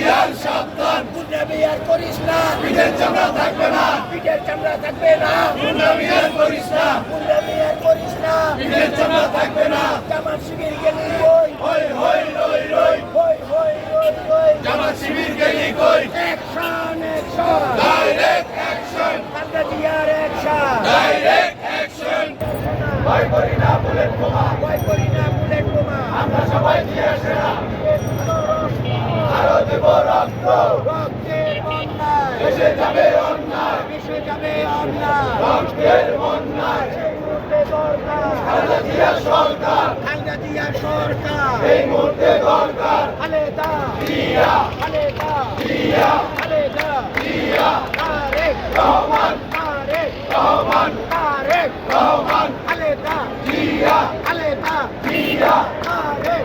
হুশিয়ার সাবধান। গুন্ডামি আর করিস না। পিঠের চামড়া থাকবে না। পিঠের চামড়া থাকবে না। গুন্ডামি আর করিস না। গুন্ডামি আর করিস না। পিঠের চামড়া থাকবে না। জামাত শিবির গেলি কই? হই হই রই রই। হই হই রই রই। জামাত শিবির গেলি কই? অ্যাকশন অ্যাকশন ডাইরেক্ট অ্যাকশন কান্দা দিয়ার অ্যাকশন ডাইরেক্ট অ্যাকশন ভয় করি না বুলেট বোমা ভয় করি না ভেসে যাবে অন্যায়। ভেসে যাবে অন্যায়। রক্তের বন্যায় সরকার। সরকার। এই মুহূর্তে দরকার। আলেদা প্রিয়া আলেদা প্রিয়া আলেদা প্রিয়া তারেক। রহমান। তারেক। রহমান। তারেক। রহমান। আলেদা প্রিয়া আলেদা প্রিয়া তারেক।